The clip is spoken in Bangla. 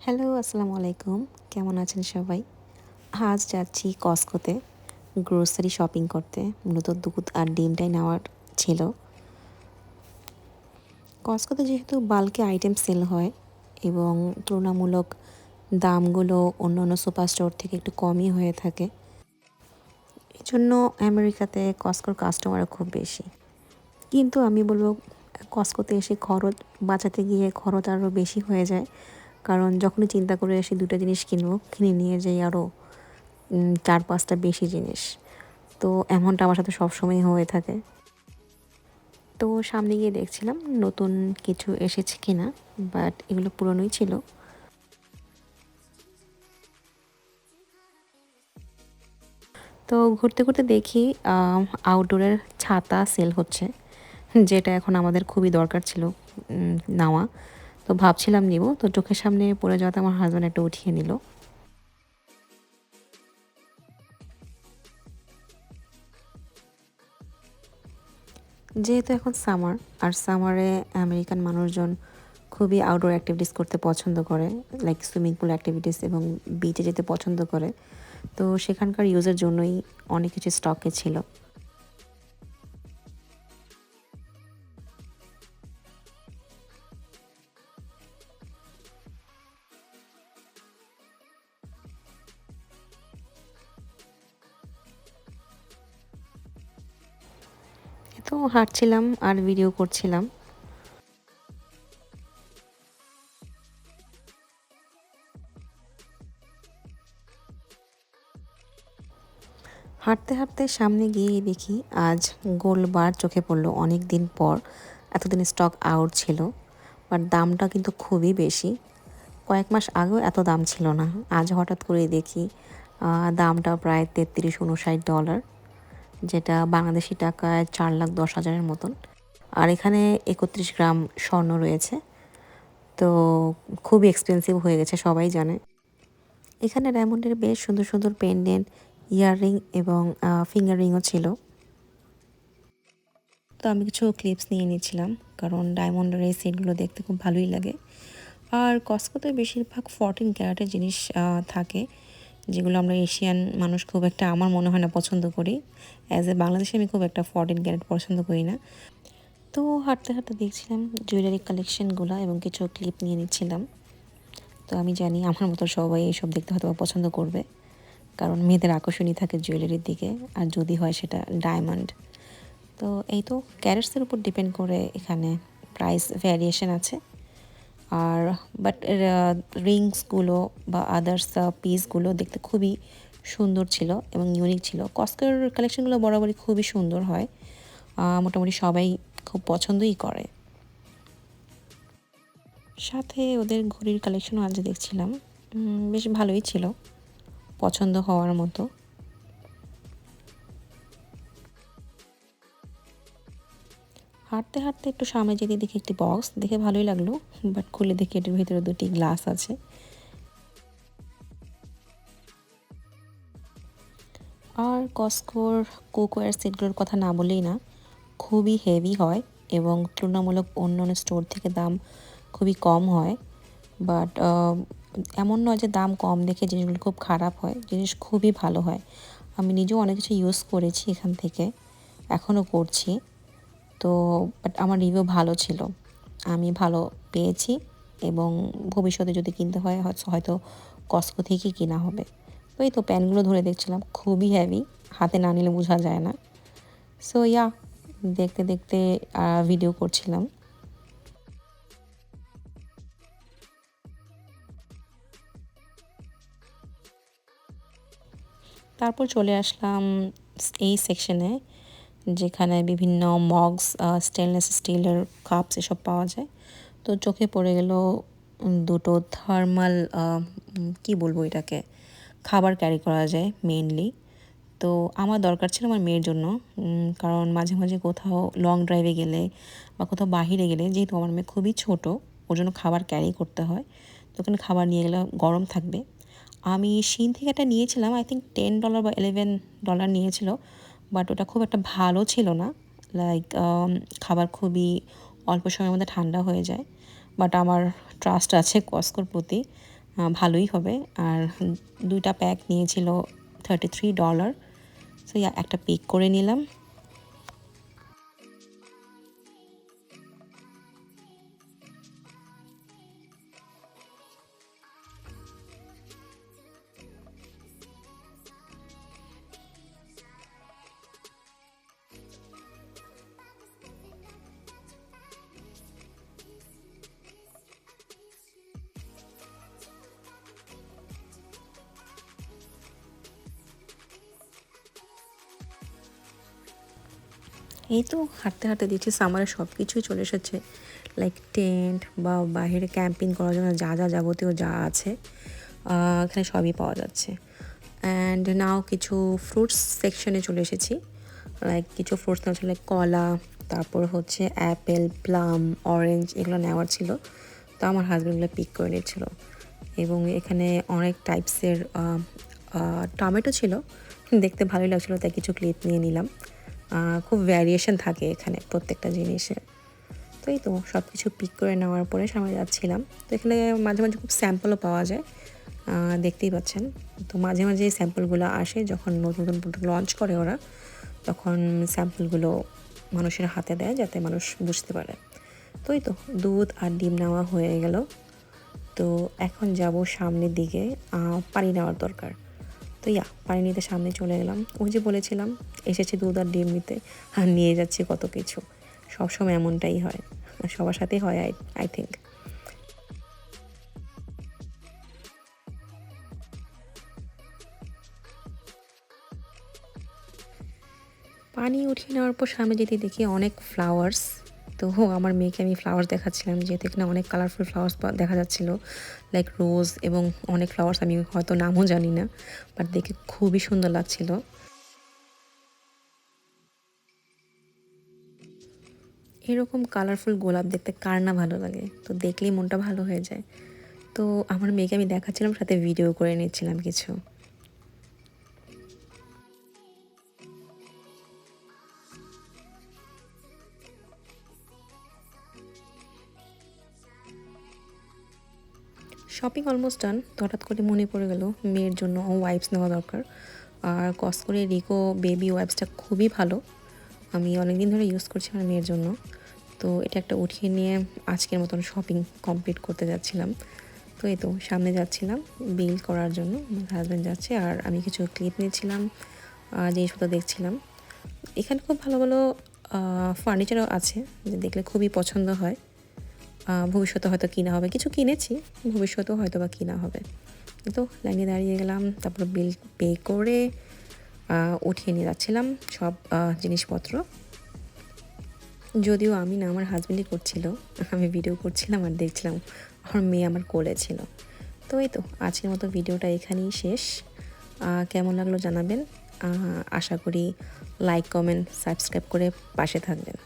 হ্যালো, আসসালামু আলাইকুম। কেমন আছেন সবাই? আজ যাচ্ছি কস্কোতে গ্রোসারি শপিং করতে। মূলত দুধ আর ডিমটাই নেওয়ার ছিল। কস্কোতে যেহেতু বাল্কে আইটেম সেল হয় এবং তুলনামূলক দামগুলো অন্য অন্য সুপার স্টোর থেকে একটু কমই হয়ে থাকে এই জন্য আমেরিকাতে কস্কোর কাস্টমার খুব বেশি। কিন্তু আমি বলব, কস্কোতে এসে খরচ, বাঁচাতে গিয়ে খরচ আরও বেশি হয়ে যায়। কারণ যখনই চিন্তা করে এসে দুটো জিনিস কিনবো, কিনে নিয়ে যাই আরও চার পাঁচটা বেশি জিনিস। তো এমনটা আমার সাথে সবসময় হয়ে থাকে। তো সামনে গিয়ে দেখছিলাম নতুন কিছু এসেছে কিনা বাট এগুলো পুরনোই ছিল। তো ঘুরতে ঘুরতে দেখি আউটডোরের ছাতা সেল হচ্ছে, যেটা এখন আমাদের খুবই দরকার ছিল নেওয়া। তো ভাবছিলাম নিব। তো চোখের সামনে পড়ে যাওয়াতে আমার হাজব্যান্ড একটা উঠিয়ে নিল। যেহেতু এখন সামার আর সামারে আমেরিকান মানুষজন খুবই আউটডোর অ্যাক্টিভিটিস করতে পছন্দ করে লাইক সুইমিং পুল অ্যাক্টিভিটিস এবং বিচে যেতে পছন্দ করে। তো সেখানকার ইউজের জন্যই অনেক কিছু স্টকে ছিল। তো হাঁটছিলাম আর ভিডিও করছিলাম। হাঁটতে হাঁটতে সামনে গিয়ে দেখি আজ গোল্ড বার চোখে পড়ল অনেক দিন পর। এতদিন স্টক আউট ছিল বাট দামটা কিন্তু খুবই বেশি। কয়েক মাস আগেও এত দাম ছিল না। আজ হঠাৎ করে দেখি দামটা প্রায় তেত্রিশ, উনষাট ডলার যেটা বাংলাদেশি টাকায় চার লাখ দশ হাজারের মতন। আর এখানে একত্রিশ গ্রাম স্বর্ণ রয়েছে। তো খুবই এক্সপেন্সিভ হয়ে গেছে, সবাই জানে। এখানে ডায়মন্ডের বেশ সুন্দর সুন্দর পেন্ডেন্ট ইয়াররিং এবং ফিঙ্গার রিংও ছিল। তো আমি কিছু ক্লিপস নিয়ে নিয়েছিলাম কারণ ডায়মন্ডের এই সেটগুলো দেখতে খুব ভালোই লাগে। আর কস্কোতে বেশিরভাগ ফরটিন ক্যারেটের জিনিস থাকে। যেগুলো আমরা এশিয়ান মানুষ খুব একটা আমার মনে হয় না পছন্দ করি। অ্যাজ এ বাংলাদেশে আমি খুব একটা ফরটিন ক্যারেট পছন্দ করি না। তো হাঁটতে হাঁটতে দেখছিলাম জুয়েলারি কালেকশনগুলো এবং কিছু ক্লিপ নিয়ে নিচ্ছিলাম। তো আমি জানি আমার মতো সবাই এইসব দেখতে হয়তো পছন্দ করবে। কারণ মেয়েদের আকর্ষণই থাকে জুয়েলারির দিকে, আর যদি হয় সেটা ডায়মন্ড তো এই তো ক্যারেটসের উপর ডিপেন্ড করে এখানে প্রাইস ভ্যারিয়েশন আছে। আর বাট রিংসগুলো বা আদার্স পিসগুলো দেখতে খুবই সুন্দর ছিল এবং ইউনিক ছিল। কস্কার কালেকশনগুলো বরাবরই খুবই সুন্দর হয়। মোটামুটি সবাই খুব পছন্দই করে। সাথে ওদের ঘড়ির কালেকশনও আজ দেখছিলাম। বেশ ভালোই ছিল। পছন্দ হওয়ার মতো। হাঁটতে হাঁটতে একটু সামনে যেতে দেখি একটি বক্স দেখে ভালোই লাগল বাট খুলে দেখি এটির ভিতরে দুটি গ্লাস আছে। আর কস্কোর কুকওয়্যার সেটগুলোর কথা না বলেই না, খুবই হেভি হয় এবং তুলনামূলক অন্য অন্য স্টোর থেকে দাম খুবই কম হয়। বাট এমন নয় যে দাম কম দেখে জিনিসগুলো খুব খারাপ হয়, জিনিস খুবই ভালো হয়। আমি নিজেও অনেক কিছু ইউজ করেছি এখান থেকে, এখনও করছি। তো বাট আমার রিভিউ ভালো ছিল। আমি ভালো পেয়েছি এবং ভবিষ্যতে যদি কিনতে হয়, হয়তো কস্কো থেকেই কেনা হবে। তো এই তো প্যানগুলো ধরে দেখছিলাম, খুবই হ্যাভি হাতে না নিলে বোঝা যায় না। সো ইয়া দেখতে দেখতে ভিডিও করছিলাম। তারপর চলে আসলাম এই সেকশনে যেখানে বিভিন্ন মগস স্টেনলেস স্টিলের কাপস এসব পাওয়া যায়। তো চোখে পড়ে গেল দুটো থার্মাল কি বলব এটাকে, খাবার ক্যারি করা যায় মেনলি তো আমার দরকার ছিল আমার মেয়ের জন্য কারণ মাঝে মাঝে কোথাও লং ড্রাইভে গেলে বা কোথাও বাহিরে গেলে, যেহেতু আমার মেয়ে খুবই ছোট, ওর জন্য খাবার ক্যারি করতে হয়। তো ওখানে খাবার নিয়ে গেলে গরম থাকবে। আমি শিন থেকে একটা নিয়েছিলাম আই থিঙ্ক টেন ডলার বা ইলেভেন ডলার নিয়েছিল। বাট ওটা খুব একটা ভালো ছিল না। লাইক খাবার খুবই অল্প সময়ের মধ্যে ঠান্ডা হয়ে যায়। বাট আমার ট্রাস্ট আছে কস্কোর প্রতি। ভালোই হবে। আর দুইটা প্যাক নিয়েছিল থার্টি থ্রি ডলার সো একটা পেক করে নিলাম। এই তো হাঁটতে হাঁটতে দেখছি সামারে সব কিছুই চলে এসেছে। লাইক টেন্ট বা বাইরে ক্যাম্পিং করার জন্য যা যা যাবতীয় যা আছে এখানে সবই পাওয়া যাচ্ছে। অ্যান্ড নাও কিছু ফ্রুটস সেকশনে চলে এসেছি। লাইক কিছু ফ্রুটস নেওয়া ছিল লাইক কলা, তারপর হচ্ছে অ্যাপেল প্লাম অরেঞ্জ এগুলো নেওয়ার ছিল। তো আমার হাজব্যান্ডগুলো পিক করে নিচ্ছিল। এবং এখানে অনেক টাইপসের টমেটো ছিল। দেখতে ভালোই লাগছিল, তাই কিছু ক্লিপ নিয়ে নিলাম। খুব ভ্যারিয়েশন থাকে এখানে প্রত্যেকটা জিনিসে। তো এই তো সব কিছু পিক করে নেওয়ার পরে সামনে যাচ্ছিলাম। তো এখানে মাঝে মাঝে খুব স্যাম্পলও পাওয়া যায়। দেখতেই পাচ্ছেন। তো মাঝে মাঝে এই স্যাম্পলগুলো আসে যখন নতুন নতুন প্রোডাক্ট লঞ্চ করে ওরা। তখন স্যাম্পলগুলো মানুষের হাতে দেয় যাতে মানুষ বুঝতে পারে। তো এই তো দুধ আর ডিম নেওয়া হয়ে গেল। তো এখন যাব সামনের দিকে পানি নেওয়ার দরকার। তো ইয়া পানি নিতে সামনে চলে গেলাম ওই যে বলেছিলাম, এসেছি দুধ আর ডিম নিতে। আর নিয়ে যাচ্ছি কত কিছু। সবসময় এমনটাই হয়। সবার সাথেই হয়, আই আই থিঙ্ক। পানি উঠিয়ে নেওয়ার পর সামনে যেতে দেখি অনেক ফ্লাওয়ার্স। তো আমার মেয়েকে আমি ফ্লাওয়ার্স দেখাচ্ছিলাম যেহেতু এখানে অনেক কালারফুল ফ্লাওয়ার্স দেখা যাচ্ছিল। লাইক রোজ এবং অনেক ফ্লাওয়ার্স আমি হয়তো নামও জানি না বাট দেখে খুবই সুন্দর লাগছিল। এরকম কালারফুল গোলাপ দেখতে কার না ভালো লাগে? তো দেখলেই মনটা ভালো হয়ে যায়। তো আমার মেয়েকে আমি দেখাচ্ছিলাম, সাথে ভিডিও করে নিচ্ছিলাম কিছু। শপিং অলমোস্ট ডান হঠাৎ করে মনে পড়ে গেল মেয়ের জন্য ওয়াইপস নেওয়া দরকার। আর কস করে রিকো বেবি ওয়াইপসটা খুবই ভালো। আমি অনেক দিন ধরে ইউজ করছি আমার মেয়ের জন্য। তো এটা একটা উঠিয়ে নিয়ে আজকের মতন শপিং কমপ্লিট করতে যাচ্ছিলাম। তো এই তো সামনে যাচ্ছিলাম বিল করার জন্য, আমার হাজব্যান্ড যাচ্ছে আর আমি কিছু ক্লিপ নিয়েছিলাম জিনিসপত্র দেখছিলাম। এখানে খুব ভালো ভালো ফার্নিচারও আছে, যে দেখলে খুবই পছন্দ হয়। ভবিষ্যতে হয়তো কিনা হবে। কিছু কিনেছি, ভবিষ্যতেও হয়তো বা কিনা হবে। তো লাইনে দাঁড়িয়ে গেলাম, তারপর বিল পে করে উঠিয়ে নিয়ে যাচ্ছিলাম সব জিনিসপত্র। যদিও আমি না, আমার হাজব্যান্ডই করছিল। আমি ভিডিও করছিলাম আর দেখছিলাম, আমার মেয়ে আমার কোলে ছিল। তো এই তো, আজকের মতো ভিডিওটা এখানেই শেষ। কেমন লাগল জানাবেন। আশা করি লাইক কমেন্ট সাবস্ক্রাইব করে পাশে থাকবেন।